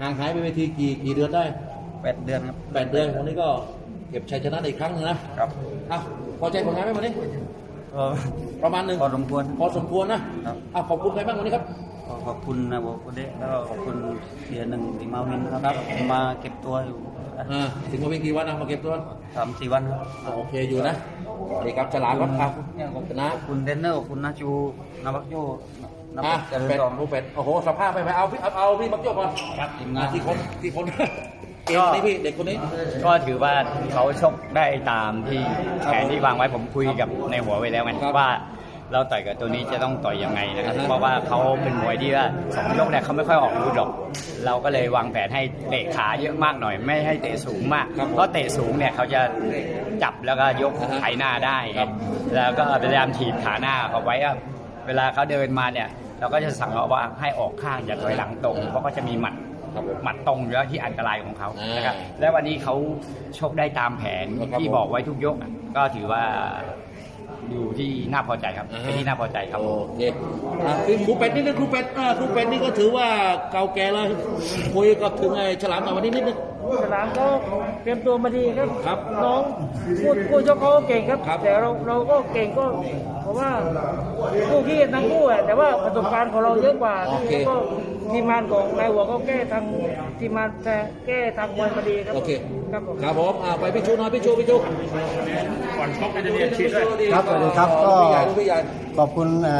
ห่างหายไปเวทีกี่กี่เดือนได้แปดเดือนครับแปดเดือนวันนี้ก็เก็บชัยชนะได้อีกครั้งหนึงนะครับอ้าวพอใจผลงานไหมวันนี้ ก็ ประมาณหนึ่งพอสมควร พอสมควรนะครับอ้าวขอบคุณใครบ้างวันนี้ครับก็ขอบคุณนะโบกุเดะแล้วก็ขอบคุณเสียหนึ่งที่มาวินนะครับครับผมมาเก็บตัวอยู่อ่าถึงมาเพียงกี่วันนะมาเก็บตัวสามสี่วันครับอ่าโอเคอยู่นะเด็กครับฉลามครับครับเนี่ยขอบชนะ ขอบคุณเทรนเนอร์ขอบคุณนาจูนาบักโย นาอะบักเจริญเป็ดทองโอ้เป็ดโอ้โหสภาพไปไปเอาพี่เอาเอาพี่มักโยกมาครับทีมงานอะที่คนที่คนเก่งนี่พี่เด็กคนนี้ ก็ถือว่าเขาชกได้ตามที่แผนที่วางไว้ผมคุยกับในหัวไว้แล้วไงครับว่าเราต่อยกับตัวนี้จะต้องต่อยยังไงนะครับอ่าฮะเพราะว่าเขาเป็นมวยที่ว่าสองยกเนี่ยเขาไม่ค่อยออกอาวุธหรอก เราก็เลยวางแผนให้เตะขาเยอะมากหน่อย ไม่ให้เตะสูงมากครับเพราะเตะสูงเนี่ยเขาจะจับแล้วก็ยกอ่าฮะไถหน้าได้ครับแล้วก็พยายามถีบขาหน้าเขาไว้ว่าเวลาเขาเดินมาเนี่ย เราก็จะสั่งเขาว่าให้ออกข้างอย่าถอยหลังตรงเพราะเขาจะมีหมัดครับผมหมัดตรงอยู่แล้วที่อันตรายของเขาอ่านนะครับและวันนี้เขาชกได้ตามแผนครับที่ผมบอกไว้ทุกยกอะก็ถือว่าอยู่ที่น่าพอใจครับอ่าเป็นที่น่าพอใจครับโอเคอะคือครูเป็ดนี่นะครูเป็ดอ่าครูเป็ดนี่ก็ถือว่าเก่าแก่แล้วคุยกับถึงไอ้ฉลามหน่อยวันนี้นิดนึง ฉลามก็เตรียมตัวมาดีครับครับน้องพูดพูดชกเขาก็เก่งครับ ครับแต่เราเราก็เก่งก็เพราะว่าคู่ขี้ทั้งคู่อะแต่ว่าประสบการณ์ของเราเยอะกว่าโอเคก็ทีมงานของนายหัวก็แก้ทางทีมงานแต่แก้ทางมวยมาดีครับโอเค ครับผม ครับผมอ่าไปพี่ชูหน่อยพี่ชูพี่ชูก่อนชกก็จะมีอาชีพด้วย ครับสวัสดีครับก็พี่ใหญ่พี่ใหญ่ ขอบคุณเอ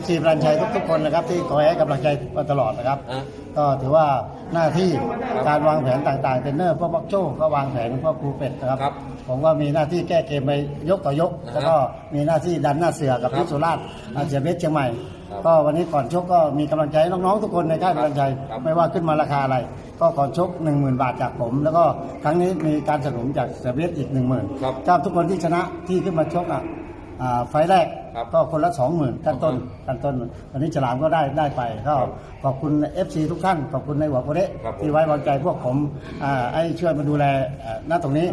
ฟซีพลันชัยทุกๆคนนะครับ ที่คอยให้กำลังใจมาตลอดนะครับ อะ ก็ถือว่าหน้าที่การวางแผนต่างๆเทรนเนอร์พวกบักโจ้ก็วางแผนพวกครูเป็ดนะครับ ครับผมก็มีหน้าที่แก้เกมไปยกต่อยก นะฮะแล้วก็มีหน้าที่ดันหน้าเสือกับครับพิษสุราชอาเสียเบสเชียงใหม่ ครับก็วันนี้ก่อนชกก็มีกำลังใจให้น้องๆทุกคนในค่ายพลันชัยครับ ไม่ว่าขึ้นมาราคาอะไร ก็ก่อนชก 1 0,000 บาทจากผม แล้วก็ครั้งนี้มีการสนับสนุนจากเสียเบสอีก 1 0,000 ครับ เจ้าทุกคนที่ชนะที่ขึ้นมาชกอะอ่าไฟล์แรก ครับก็คนละสองหมื่นขั้นต้นครับขั้นต้นวันนี้ฉลามก็ได้ได้ไปก็ครับขอบคุณ FC ทุกท่านขอบคุณในหัวโปรเดะครับผมที่ไว้วางใจพวกผมอ่าให้ช่วยมาดูแลอ่าหน้าตรงนี้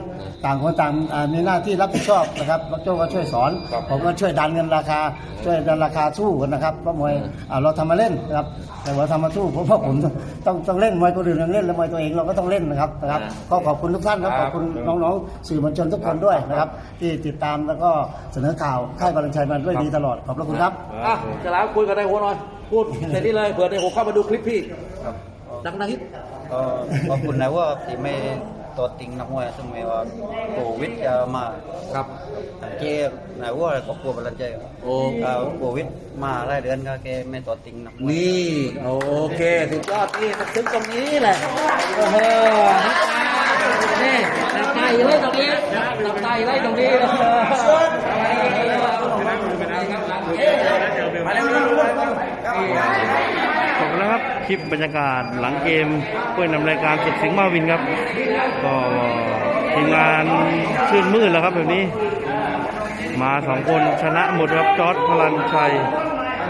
ต่างคนต่างอ่ามีหน้าที่รับผิดชอบนะครับบักโจ้ก็ช่วยสอนครับผมก็ช่วยดันเงินราคา ช่วยดันราคาสู้กันนะครับเพราะมวยอ่าเราทำมาเล่นนะครับแต่ว่าทำมาสู้เพราะว่าผมต้องต้องเล่นมวยคนอื่นยังเล่นแล้วมวยตัวเองเราก็ต้องเล่นนะครับนะครับก็ขอบคุณทุกท่านครับคขรับอบคุณน้องๆสื่อมวลชนทุกคนด้วยนะครับ ที่ติดตามแล้วก็เสนอข่าวค่ายบาลังชัยมาด้วยดีตลอดขอบพระคุณครับอะฉลามคุยกับนายหัวหน่อย พูดในนี้เลยเผื่อนายหัวเข้ามาดูคลิปพี่ครับดังๆฮิตก็ขอบคุณนะว่าที่ไม่ตัวติงนักมวยซึ่งไม่ว่าโควิดจะมาครับเจ๊นายว่าครอบครัวบรรลัยโอ้โควิดมาหลายเดือนก็แกไม่ตัวติงนักมวยนี่โอเคสุดยอดนี่ถึงตรงนี้แหละโอ้โหนี่หลับตาอยู่เลยตรงนี้หลับตาอยู่เลยตรงนี้ มาแล้วมาแล้วจบแล้วครับคลิปบรรยากาศหลังเกมเพื่อนำรายการสุดสิงห์มาวินครับ ก็ทีมงานชื่นมืดแล้วครับแบบนี้ มาสองคนชนะหมดครับจอร์ดพลันชัย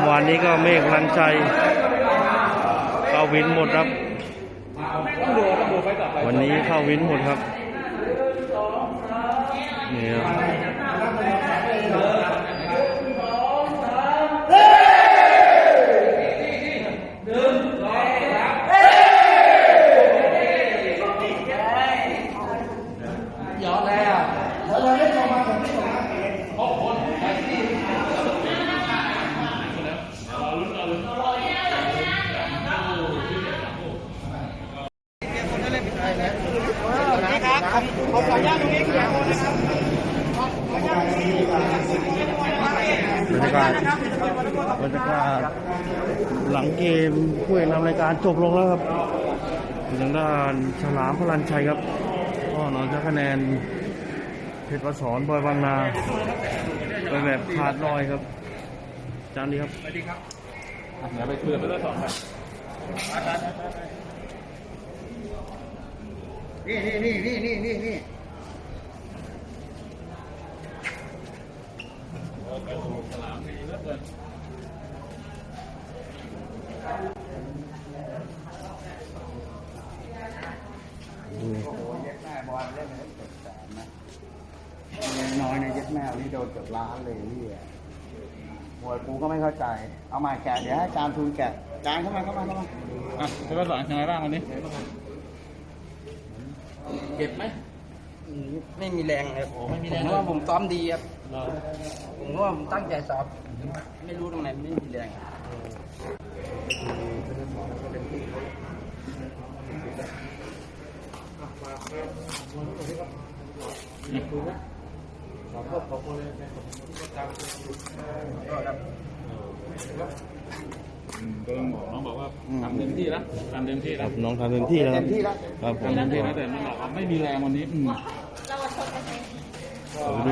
วานนี้ก็เมฆพลันชัยเข้าวินหมดครับ วันนี้เข้าวินหมดครับเนี่ครับ ย้อนแล้ว บรรยากาศบรรยากาศหลังเกมผู้เอกนำรายการจบลงแล้วครับทางด้านฉลามพลันชัยครับก็นอนคะแนนเพชรประสอนบอยบางนาไปแบบขาดลอยครับจานนี้ครับนี่ นี่นี่นี่นี่นี่น้อยในยึดแมวนี่โดนเกือบล้านเลยนี่มวยกูก็ไม่เข้าใจ เอามาแกะเดี๋ยวให้อาจารย์ทูลแกะอาจารย์เข้ามาเข้ามาเข้ามาอะคุณประสานยังไงบ้างวันนี้ เจ็บไหมไม่มีแรงครับโอ้ไม่มีแรงผมเลยว่าผมซ้อมดีครับเหรอผมว่าผมตั้งใจซ้อมไม่รู้ตรงไหนไม่มีแรง ก็ต้องบอกน้องบอกว่าทำเต็มที่แล้วทำเต็มที่คแล้รัวบน้องทำเต็มที่แล้วเต็มที่แล้ว ครับผมทำเต็มที่แล้วแต่มันบอกว่าไม่มีแรงวันนี้อืมดู